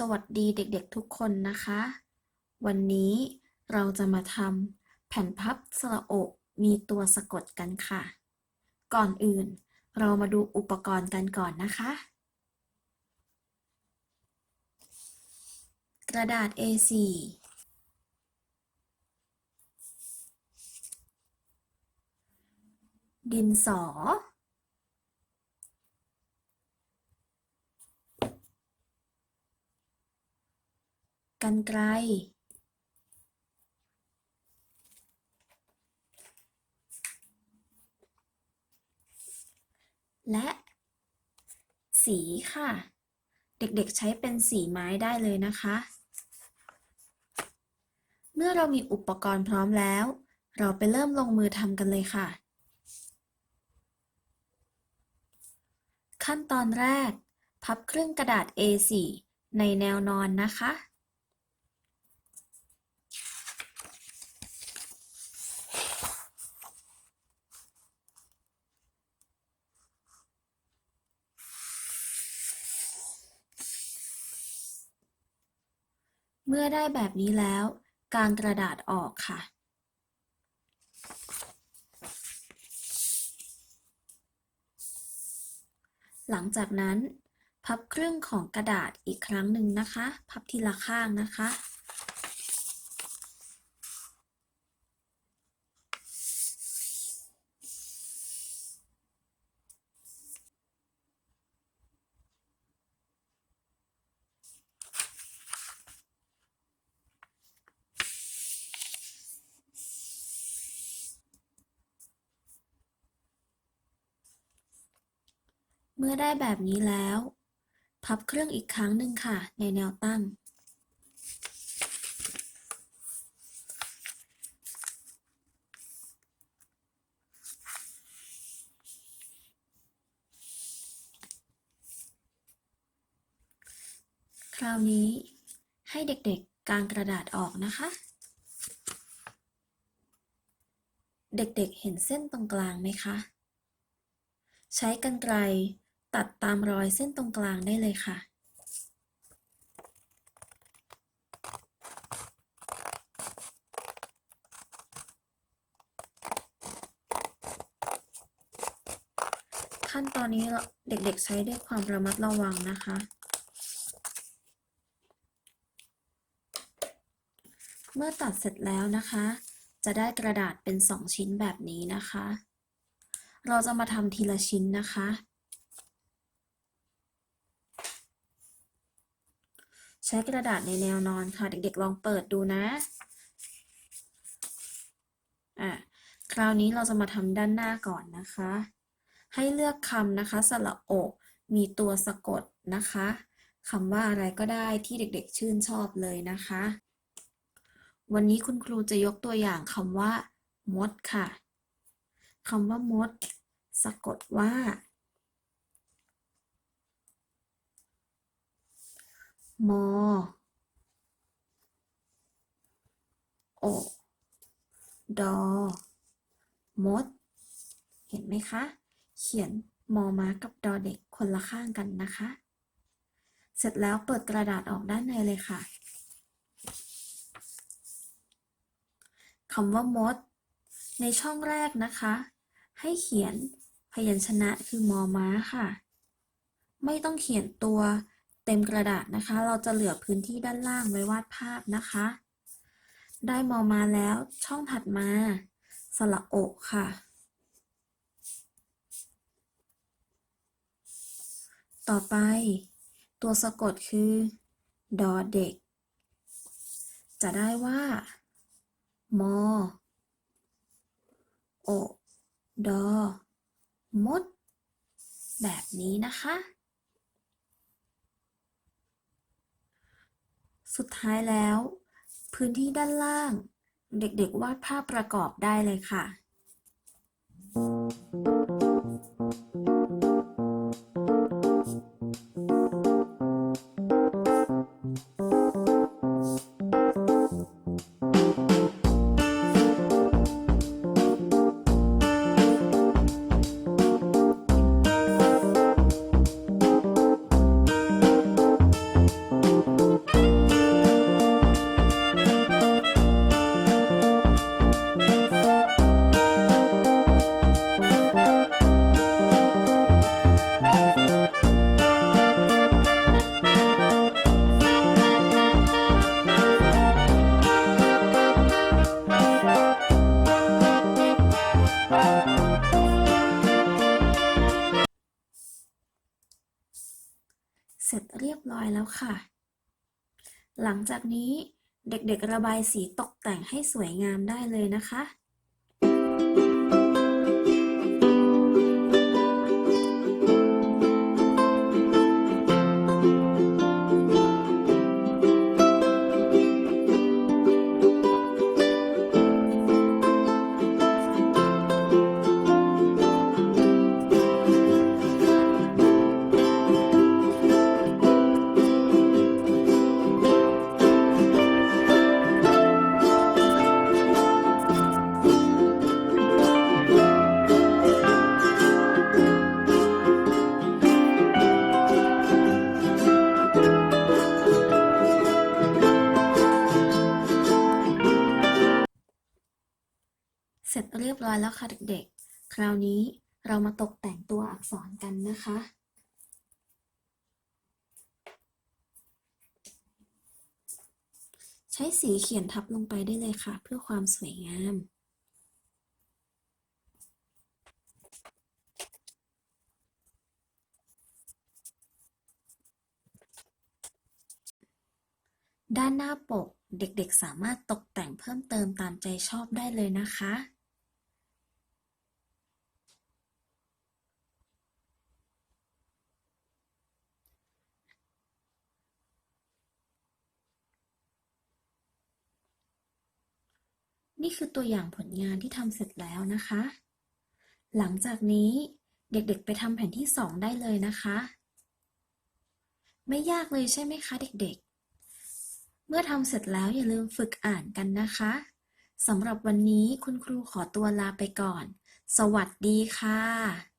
สวัสดีเด็กๆทุกคนนะคะ วันนี้เราจะมาทำแผ่นพับสระโอกมีตัวสะกดกันค่ะ ก่อนอื่นเรามาดูอุปกรณ์กันก่อนนะคะ กระดาษ A4 ดินสอ รรไกรและ สีค่ะ เด็กๆใช้เป็นสีไม้ได้เลยนะคะ เมื่อเรามีอุปกรณ์พร้อมแล้ว เราไปเริ่มลงมือทำกันเลยค่ะ ขั้นตอนแรก พับครึ่งกระดาษ A4 ในแนวนอนนะคะ เมื่อได้แบบนี้แล้ว กางกระดาษออกค่ะ หลังจากนั้น พับครึ่งของกระดาษอีกครั้งหนึ่งนะคะ พับทีละข้างนะคะ เมื่อได้แบบนี้แล้ว พับเครื่องอีกครั้งหนึ่งค่ะ ในแนวตั้ง คราวนี้ให้เด็กๆกางกระดาษออกนะคะ เด็กๆเห็นเส้นตรงกลางไหมคะ ใช้กรรไกร ตัดตามรอยเส้นตรงกลางได้เลยค่ะ ขั้นตอนนี้เราเด็กๆใช้ด้วยความระมัดระวังนะคะ เมื่อตัดเสร็จแล้วนะคะ จะได้กระดาษเป็น 2 ชิ้นแบบนี้นะคะ เราจะมาทำทีละชิ้นนะคะ ใช้กระดาษในแนวนอนค่ะ เด็กๆ ลองเปิดดูนะ อะ คราวนี้เราจะมาทำด้านหน้าก่อนนะคะ ให้เลือกคำนะคะ สระโอกมีตัวสะกดนะคะคำว่าอะไรก็ได้ที่เด็กๆ ชื่นชอบเลยนะคะ วันนี้คุณครูจะยกตัวอย่างคำว่า มดค่ะคำว่ามด สะกดว่า มอโอดอมด เห็นไหมคะ เขียนมอม้ากับดอเด็กคนละข้างกันนะคะ เสร็จแล้วเปิดกระดาษออกด้านในเลยค่ะคำว่ามด ในช่องแรกนะคะ ให้เขียนพยัญชนะคือมอม้าค่ะ ไม่ต้องเขียนตัว เต็มกระดาษนะคะ เราจะเหลือพื้นที่ด้านล่างไว้วาดภาพนะคะ ได้มอมาแล้วช่องถัดมา สระโอกค่ะ ต่อไป ตัวสะกดคือดอเด็ก จะได้ว่า มอ โอ ดอ มด แบบนี้นะคะ สุดท้ายแล้ว พื้นที่ด้านล่าง เด็กๆวาดภาพประกอบได้เลยค่ะ เสร็จเรียบร้อยแล้วค่ะ หลังจากนี้เด็กๆระบายสีตกแต่งให้สวยงามได้เลยนะคะ แล้วค่ะเด็กๆ คราวนี้เรามาตกแต่งตัวอักษรกันนะคะ ใช้สีเขียนทับลงไปได้เลยค่ะ เพื่อความสวยงามด้านหน้าปกเด็กๆสามารถตกแต่งเพิ่มเติมตามใจชอบได้เลยนะคะ นี่คือตัวอย่างผลงานที่ทำเสร็จแล้วนะคะ หลังจากนี้เด็กๆ ไปทำแผนที่สองได้เลยนะคะ ไม่ยากเลยใช่ไหมคะ เด็กๆ เมื่อทำเสร็จแล้วอย่าลืมฝึกอ่านกันนะคะสำหรับวันนี้คุณครูขอตัวลาไปก่อน สวัสดีค่ะ